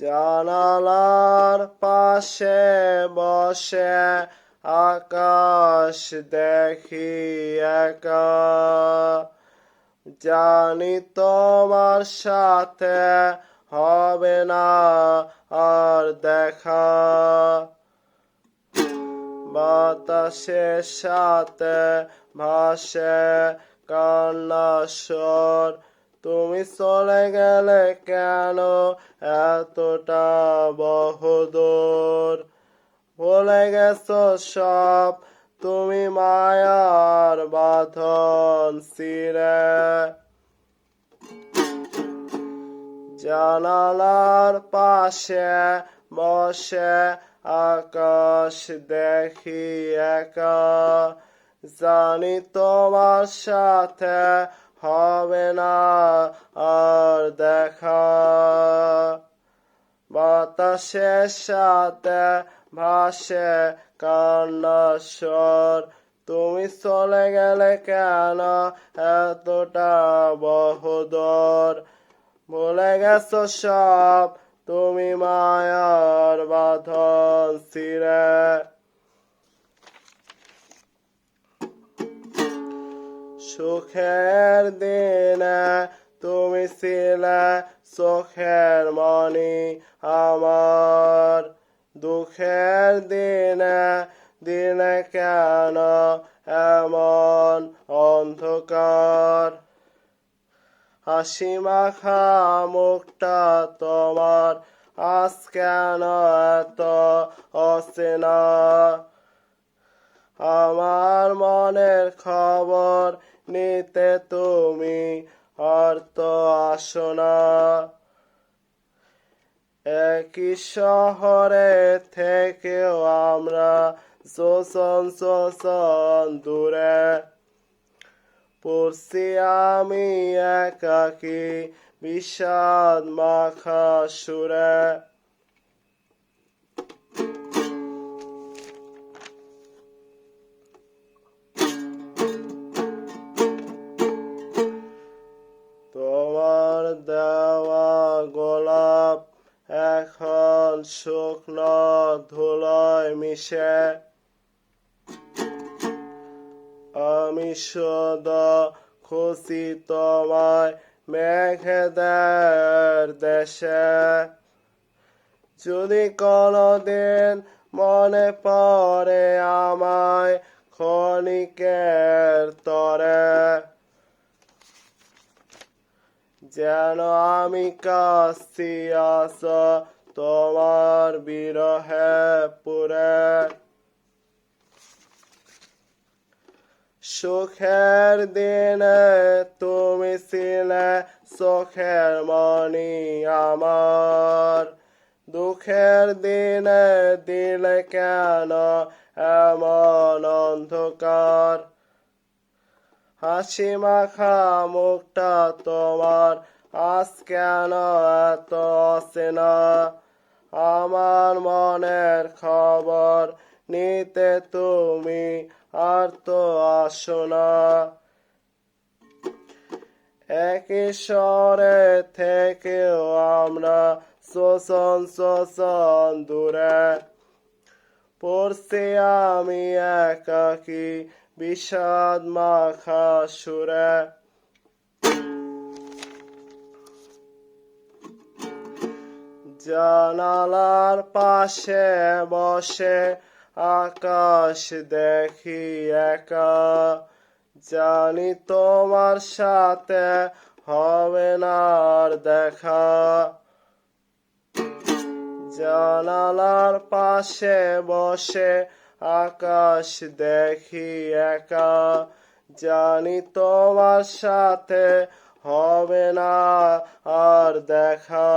জানালার পাশে বসে আকাশ দেখি একা। জানি তোমার সাথে হবে না আর দেখা। বাতাসের সাথে ভাসে কান্নাস্বর তুমি চলে গেলে কেন? এতটা বহদর। ভুলে গেছ সব? তুমি মায়ার বাঁধন সিরে জানালার পাশে বসে আকাশ দেখি একা। জানি তোমার সাথে হবে না আর দেখা। বাতাসের সাথে ভাসে কান্নাস্বর তুমি চলে গেলে কেন এতটা বহদর? ভুলে গেছ সব? তুমি মায়ার বাঁধন ছিঁড়ে। সুখের দেনা তুমি ছিলে চোখের মনি আমার। দুঃখের দিনে দিনে কেন এমন অন্ধকার? হাসি মাখা মুখটা তোমার, আজ কেন এত অচেনা? আমার মনের খবর নিতে তুমি আর তো আসো না। একই শহরে থেকেও আমরা শোষণ শোষণ দূরে। পড়ছি আমি একাকি বিষাদ মাখা সুরে। মিশে আমি শুধু খুশি তোমায় মেঘেদের দেশে। যদি কোনোদিন মনে পড়ে আমায় ক্ষণিকের তরে, যেন আমি কাশি আস তোমার বিরহে পুরে। সুখের দিনে তুমি ছিলে সুখের মনি আমার। দুঃখের দিনে দিলে কেন এমন অন্ধকার? হাসি মাখা মুখটা তোমার, আজ কেন এত অচেনা? আমার মনের খবর নিতে তুমি আর তো আসো না। একই স্বরে থেকেও আমরা শোষণ শোষণ দূরে। পড়ছি আমি একাকি বিষাদ মাখা সুরে। জানালার পাশে বসে আকাশ দেখি একা। জানি তোমার সাথে হবে না আর দেখা। জানালার পাশে বসে আকাশ দেখি একা। জানি তোমার সাথে হবে না আর দেখা